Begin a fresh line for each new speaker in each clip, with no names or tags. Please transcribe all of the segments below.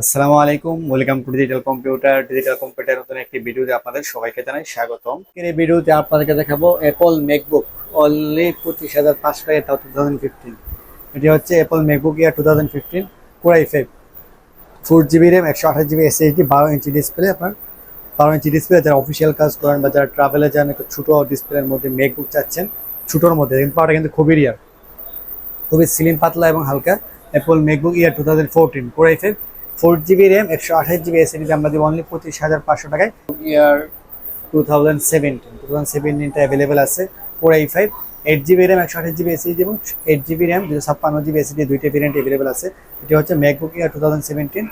আসসালামু আলাইকুম, welcome to digital computer digital computer নতুন একটি ভিডিওতে আপনাদের সবাইকে জানাই স্বাগতম। এই ভিডিওতে আপনাদেরকে দেখাবো অ্যাপল ম্যাকবুক অনলি পঁচিশ হাজার পাঁচশো তাও টু থাউজেন্ড ফিফটিন এটি হচ্ছে Apple MacBook Air two thousand fifteen Core i five four GB RAM একশো আঠাশ জিবি এসএসডি বারো ইঞ্চি ডিসপ্লে আপনার। বারো ইঞ্চি ডিসপ্লে যারা অফিসিয়াল কাজ করেন বা যারা ট্রাভেলে যান, একটু ছোটো ডিসপ্লের মধ্যে ম্যাকবুক চাচ্ছেন, ছোটোর মধ্যে। কিন্তু পাওয়াটা কিন্তু খুবই রিয়ার খুবই স্লিম পাতলা এবং হালকা Apple MacBook Air two thousand fourteen Core i five four GB RAM একশো আঠাশ জিবি এসএসডি আমরা দিব অনলি পঁচিশ হাজার পাঁচশো টাকায়। Year two thousand seventeen two thousand সেভেন্টিনটা available আছে four i five eight GB RAM একশো আঠাশ জিবি এসএসডি এবং এইট জিবি র্যাম দুশো ছাপ্পান্ন জিবি এসএসডি দুইটা ভেরিয়েন্ট অ্যাভেলেবেল আছে। এটি হচ্ছে MacBook Air two thousand seventeen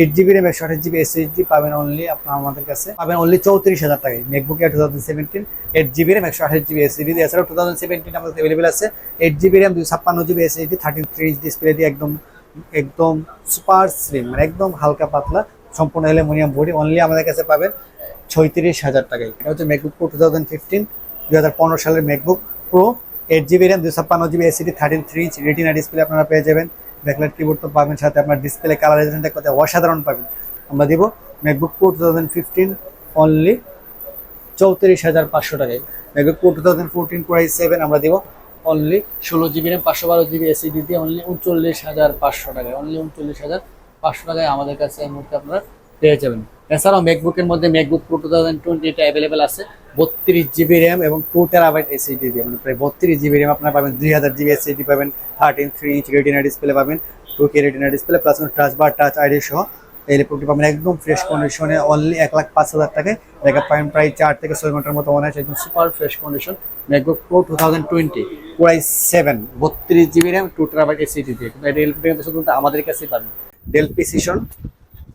eight GB RAM একশো আঠাশ জিবি এসএসডি পাবেন অনলি আপনার আমাদের কাছে পাবেন অনলি চৌত্রিশ হাজার টাকায়। MacBook Air two thousand seventeen eight GB RAM একশো আঠাশ জিবি এসএসডি এছাড়াও টু থাউজেন্ড সেভেন্টিন আমাদের অ্যাভেলেবেল আছে এইট জিবি র্যাম দুশো ছাপ্পান্ন GB SSD thirty three display দিয়ে একদম একদম সুপার স্লিম মানে একদম হালকা পাতলা, সম্পূর্ণ অ্যালুমিনিয়াম বডি অনলি আমাদের কাছে পাবেন ছয়ত্রিশ হাজার টাকায়। এটা হচ্ছে MacBook Pro two thousand fifteen পনেরো সালের MacBook Pro eight GB RAM দুশো ছাপ্পান্ন GB SSD thirteen three inch retina display আপনারা পেয়ে যাবেন। ব্যাকলাইট কিবোর্ড তো পাবেন, সাথে আপনার ডিসপ্লে কালারাইজেশনটা কত অসাধারণ পাবেন। আমরা দিব MacBook Pro two thousand fifteen only চৌত্রিশ হাজার পাঁচশো টাকায়। MacBook Pro two thousand fourteen Core i seven আমরা দিব অনলি ষোলো জিবি র্যাম পাঁচশো বারো জিবি এসিডি দিয়ে অনলি উনচল্লিশ হাজার পাঁচশো টাকায় অনলি উনচল্লিশ হাজার পাঁচশো টাকায় আমাদের কাছে এই মুহূর্তে আপনারা পেয়ে যাবেন। এছাড়াও ম্যাকবুকের মধ্যে MacBook Pro two thousand twenty এটা অ্যাভেলেবেল আছে, বত্রিশ জিবি র্যাম এবং টু টেরাবাইট এসিডি দিয়ে মানে প্রায় বত্রিশ জিবি র্যাম আপনারা পাবেন, দুই হাজার জিবি এসিডি পাবেন thirteen three inch retina display পাবেন two K retina display plus touch bar touch ID সহ এই ল্যাপটপটি পাবেন একদম ফ্রেশ কন্ডিশনে অনলি এক লাখ পাঁচ হাজার টাকায় ব্যাকআপ পাবেন প্রায় চার থেকে ছয় ঘণ্টার মতো মনে হয় একদম super fresh condition MacBook Pro two thousand twenty Core i seven বত্রিশ GB RAM two terabyte SSD দিয়ে। কিন্তু শুধু আমাদের কাছেই পাবেন। ডেল প্রিসিশন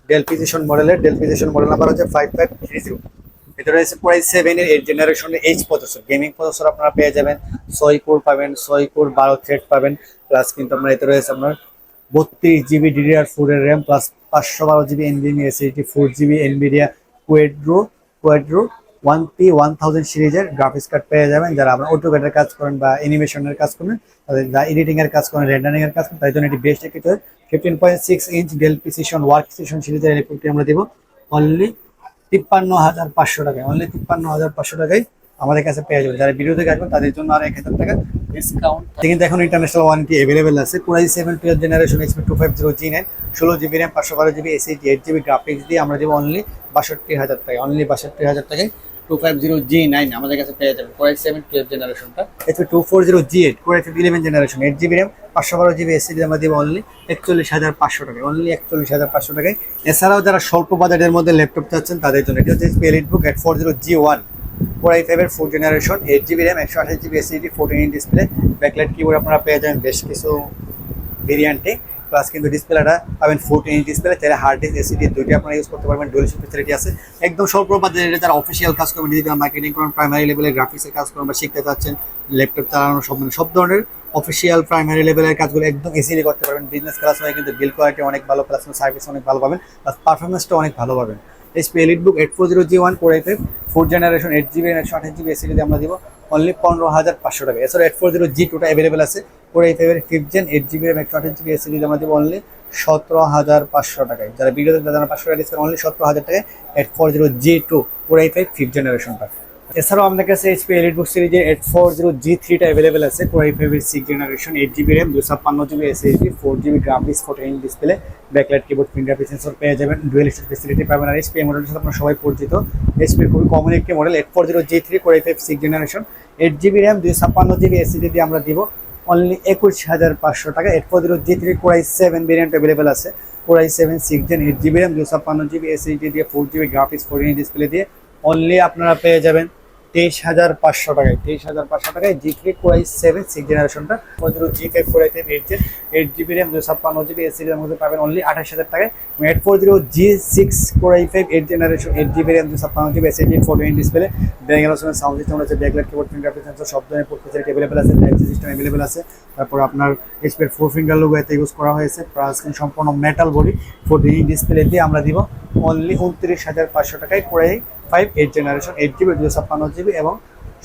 ডেল প্রিসিশন মডেলের ডেল প্রিসিশন মডেল নাম্বার হচ্ছে ফাইভ ফাইভ থ্রি জিরো ভিতরে রয়েছে প্রায় সেভেনের এইট জেনারেশনের এইচ প্রসেসর গেমিং প্রসেসর আপনারা পেয়ে যাবেন। ছয় কোর পাবেন, ছয় কোর বারো থ্রেড পাবেন প্লাস কিন্তু আপনার এতে রয়েছে আপনার বত্রিশ জিবি ডিডিআর ফোর এর র্যাম প্লাস পাঁচশো বারো GB NVMe SSD four GB Nvidia Quadro Quadro one P one thousand সিরিজের গ্রাফিক্স কার্ড পেয়ে যাবেন। যারা আপনার অটোকেটের কাজ করেন বা অ্যানিমেশনের কাজ করেন, তাদের যারা এডিটিংয়ের কাজ করেন রেন্ডারিংয়ের কাজ করেন তাই জন্য এটি বেস্ট একটি fifteen point six inch Dell Precision workstation সিরিজের রিপোর্টটি আমরা দেবো। অনলি তিপ্পান্ন হাজার পাঁচশো টাকায় অনলি তিপ্পান্ন হাজার পাঁচশো টাকায় আমাদের কাছে পেয়ে যাবে। যারা ভিডিও থেকে আসবেন তাদের জন্য আর এক হাজার টাকা ডিসকাউন্ট কিন্তু এখন ইন্টারন্যাশনাল ওয়ারেন্টি অ্যাভেলেবেল আছে। Core i seven twelve generation XP two five zero G nine ষোলো জিবি র্যাম পাঁচশো বারো GB SSD eight GB graphics দিয়ে আমরা দেবো অনলি বাষট্টি হাজার টাকা। অনলি বাষট্টি হাজার টাকায় two five zero G nine আমাদের কাছে পেয়ে যাবেন core i seven twelve জেনারেশনটা XP two four zero G eight Core i five eleven generation eight GB RAM পাঁচশো বারো জিবি এসএসডি আমরা দেবো অনলি একচল্লিশ হাজার পাঁচশো টাকায়। অনলি একচল্লিশ হাজার পাঁচশো টাকায়। এছাড়াও যারা স্বল্প বাজারের মধ্যে ল্যাপটপ চাচ্ছেন তাদের জন্য এটি হচ্ছে EliteBook eight four zero G one four i ফাইভের four generation eight GB RAM একশো আঠাশ GB SSD fourteen inch display backlight keyboard আপনারা পেয়ে যাবেন বেশ কিছু ভেরিয়েন্টে প্লাস কিন্তু ডিসপ্লেটা পাবেন ফোরটিন ইঞ্চ ডিসপ্লে তাহলে হার্ড ডিস্ক এসিডি দুইটি আপনারা ইউজ করতে পারবেন ডুয়েল ফেসিলিটি আছে। একদম স্বল্প বাজারে যারা অফিসিয়াল কাজ করবেন ডিজিটাল মার্কেটিং করেন প্রাইমারি লেভেলের গ্রাফিক্সের কাজ করেন বা শিখতে চাচ্ছেন ল্যাপটপ চালানো, সব মানে সব ধরনের অফিসিয়াল প্রাইমারি লেভেলের কাজগুলো একদম ইজিলি করতে পারবেন। বিজনেস ক্লাস হয় কিন্তু বিল কোয়ালিটি অনেক ভালো প্লাস সার্ভিস অনেক ভালো পাবেন প্লাস পারফরমেন্সটা অনেক ভালো পাবেন। HP EliteBook eight four zero G one four five four generation eight GB একশো আঠাশ জিবি এসিডি আমরা দিব। অনলি পনেরো হাজার পাঁচশো টাকা। এছাড়া এইট ফোর জিরো জি টুটা অ্যাভেলেবেল আছে। ফোর এই ফাইভের ফিফথ জেন এইট জিবি একশো আঠাশ জিবি এসিডি আমরা দিব অনলি সতেরো হাজার পাঁচশো টাকায়। যারা ভিডিওতে যারা পাঁচশো টাকা ডিসকাউন্ট অনলি সতেরো হাজার টাকায় eight four zero G two four eight five fifth জেনারেশনটা এছাড়াও আমাদের কাছে এইচপি এলিট বুক সিরিজের এইট ফোর জিরো জি থ্রিটা অ্যাভেলেবেল আছে এইট ফাইভের six generation eight GB RAM দুশো ছাপ্পান্ন GB SSD four GB graphics fourteen display backlight keyboard fingerprint sensor পেয়ে যাবেন ডুয়েল স্টোর ফেসিলিটি পাবেন। আর এইচপি মডেলের সাথে আপনার সবাই পরিচিত। এইচপির খুবই কমন একটি model eight four zero G three four five six generation eight GB RAM দুশো ছাপ্পান্ন জিবি এসএসডি দিয়ে আমরা দিব। অনলি একুশ হাজার পাঁচশো টাকা। Eight four zero G three core i seven variant available আছে। Core i seven six gen eight GB RAM দুশো ছাপ্পান্ন জিবি এসএসডি দিয়ে four GB graphics fourteen display দিয়ে অনলি আপনারা পেয়ে যাবেন তেইশ হাজার পাঁচশো টাকায়, তেইশ হাজার পাঁচশো টাকায় G three core i seven six জেনারেশনটা পনেরো G five four eight eight eight GB RAM দুশো ছাপ্পান্ন জিবি এস এসিডির মধ্যে পাবেন অনলি আঠাশ হাজার টাকায়। Eight four zero G six core i five eight generation eight GB RAM দুশো ছাপ্পান্ন GB S eight four fourteen display Bangalore sound system রয়েছে ব্যাকলাইট কিবোর্ড ফিঙ্গারপ্রিন্ট সেন্সর সব ধরনের পোর্ট অ্যাভেলেবেল আছে টাইপ সিস্টেম অ্যাভেলেবেল আছে। তারপর আপনার এইচপির ফোর ফিঙ্গার লোগো এতে ইউজ করা হয়েছে প্লাস সম্পূর্ণ মেটাল বডি ফোরটিন ডিসপ্লে দিয়ে আমরা দিব অনলি উনত্রিশ হাজার পাঁচশো টাকায় core i five eight generation eight GB দুশো ছাপ্পান্ন জিবি এবং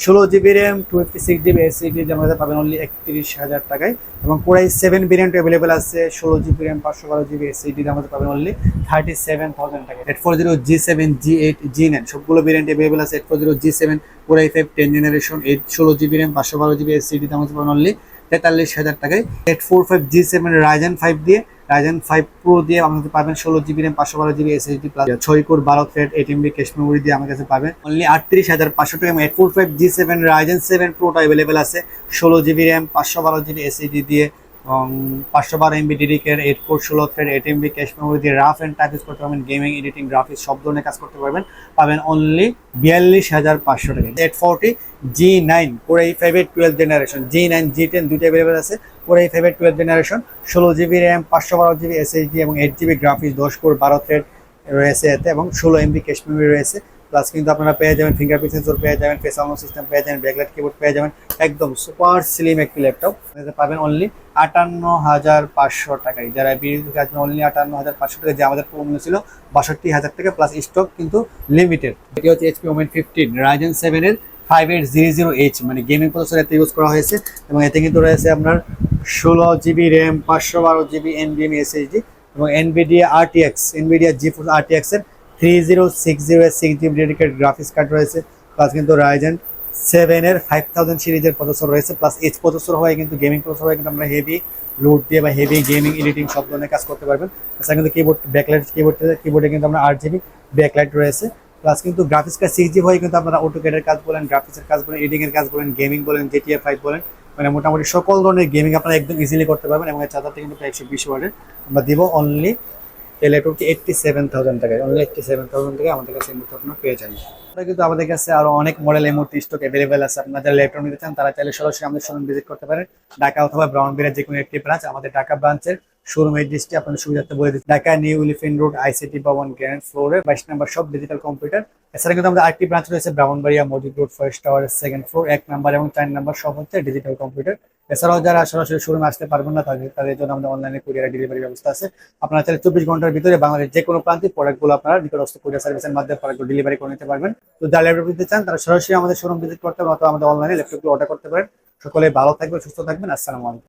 ষোলো GB RAM two fifty six GB SSD আমাদের পাবেন অনলি একত্রিশ হাজার টাকায় এবং কোরাই সেভেন ভেরিয়েন্ট অ্যাভেলেবেল আছে, ষোলো জিবি র্যাম পাঁচশো বারো জিবি এসএসডি আমাদের পাবেন অনলি থার্টি সেভেন থাউজেন্ড টাকা eight four zero G seven G eight G nine সবগুলো ভেরিয়েন্ট অ্যাভেলেবেল আছে eight four zero G seven core i five ten generation eight ষোলো জিবি র্যাম পাঁচশো বারো জিবি এসএসডি আমাদের পাবেন অনলি তেতাল্লিশ হাজার টাকায়। Eight four five G seven Ryzen five দিয়ে রাইজেন ফাইভ প্রো দিয়ে আমাদের পাবেন ষোলো জিবি র্যাম পাঁচশো বারো জিবি এসএসডি প্লাস ছয় কোর বারো thread eight MB cache memory দিয়ে আমার কাছে পাবেন। অনলি আটত্রিশ হাজার পাঁচশো টাকা। Eight four five G seven Ryzen seven প্রোটা available আছে। ষোলো জিবি র্যাম পাঁচশো বারো জিবি এসএসডি দিয়ে এবং পাঁচশো বারো এমবি ডিডিকের এইট ফোর ষোলো thread eight MB cache memory দিয়ে রাফ অ্যান্ড টাইপ ইউজ করতে পারবেন গেমিং এডিটিং গ্রাফিক্স সব ধরনের কাজ করতে পারবেন। পাবেন অনলি বিয়াল্লিশ হাজার পাঁচশো টাকা। Eight forty G nine four এই ফাইভের twelve generation G nine G ten দুটো অ্যাভেলেবেল আছে। ফোর এই ফাইভের টুয়েলভ জেনারেশন ষোলো জিবি র্যাম পাঁচশো বারো জিবি এসএসডি এবং এইট জিবি গ্রাফিক্স দশ কোর বারো থ্রেড রয়েছে এতে এবং ষোলো এমবি ক্যাশ মেমোরি রয়েছে। প্লাস কিন্তু আপনারা পেয়ে যাবেন ফিঙ্গারপ্রিন্ট সেন্সর পেয়ে যাবেন ফেস আউট সিস্টেম পেয়ে যাবেন ব্যাকলাইট কিবোর্ড পেয়ে যাবেন একদম সুপার স্লিম একটি ল্যাপটপ পাবেন অনলি আটান্ন হাজার পাঁচশো টাকায়। যারা থেকে আসবেন অনলি আটান্ন হাজার পাঁচশো টাকা যে আমাদের পূর্ণ ছিল বাষট্টি হাজার টাকা প্লাস স্টক কিন্তু লিমিটেড এটি হচ্ছে এইচপি ওমেন ফিফটিন রাইজেন সেভেনের five eight zero zero H মানে গেমিং প্রসেসর এতে ইউজ করা হয়েছে এবং এতে কিন্তু রয়েছে আপনার ষোলো জিবি র্যাম পাঁচশো বারো জিবি এনবিএম এসএসডি এবং Nvidia RTX Nvidia G four RTX এর three zero six zero six graphics রয়েছে প্লাস কিন্তু সেভেনের ফাইভ থাউজেন্ড সিরিজের রয়েছে প্লাস হয় কিন্তু গেমিং হয় কিন্তু আমরা হেভি লোড দিয়ে বা হেভি গেমিং এডিটিং সব ধরনের কাজ করতে পারবেন। কিন্তু ব্যাকলাইট কিন্তু ব্যাকলাইট রয়েছে প্লাস কিন্তু গ্রাফিক্স সিক্স কিন্তু কাজ বলেন গ্রাফিক্সের কাজ বলেন এডিটিং এর কাজ বলেন গেমিং বলেন ফাইভ বলেন মানে মোটামুটি সকল ধরনের গেমিং আপনারা একদম ইজিলি করতে পারবেন এবং চার্জারটা কিন্তু একশো বিশ ওয়ার্ডের আমরা দিব অনলি ল্যাপটপটি এইটটি সেভেন থাউজেন্ড টাকায় অনলি এইটটি সেভেন থাউজেন্ড টাকায় আমাদের কাছে এই মুহূর্তে আপনারা পেয়ে যাবেন। কিন্তু আমাদের কাছে আরও অনেক মডেল এই মুহূর্তে স্টক অ্যাভেলেবেল আছে। আপনারা যারা নিতে চান, তারা চাইলে সরাসরি আমাদের শোরুম ভিজিট করতে পারেন। ঢাকা অথবা ব্রাউনবিলের যে কোনো একটি ব্রাঞ্চ আমাদের ঢাকা ব্রাঞ্চের শোরুম এড্রেসটি আপনাদের সুবিধার্থে বলে দিচ্ছি। Dhaka new elephant road ICT ভবন গ্র্যান্ড ফ্লোরে বাইশ নাম্বার সব ডিজিটাল কম্পিউটার এছাড়া কিন্তু আমাদের আরেকটি ব্রাঞ্চ রয়েছে ব্রাহ্মণবাড়িয়া মজিদ রোড ফার্স্ট টাওয়ারের সেকেন্ড ফ্লোর এক নাম্বার এবং চার নাম্বার সব হচ্ছে ডিজিটাল কম্পিউটার এছাড়াও যারা সরাসরি শোরুমে আসতে পারবেন না, তাদের তাদের জন্য আমাদের অনলাইনে কুরিয়ার ডেলিভারি ব্যবস্থা আছে। আপনারা চাইলে চব্বিশ ঘণ্টার ভিতরে বাংলাদেশ যে কোনো প্রান্তিক প্রোডাক্টগুলো আপনারা নিকটস্থ কুরিয়ার সার্ভিসের মাধ্যমে প্রোডাক্টগুলো ডেলিভারি করে নিতে পারবেন। তো যারা ল্যাপটপ চান, তারা সরাসরি আমাদের শোরুম ভিজিট করতে পারেন অথবা আমাদের অনলাইনে ল্যাপটপগুলো অর্ডার করতে পারেন। সকলে ভালো থাকবেন, সুস্থ থাকবেন। আসসালামু আলাইকুম।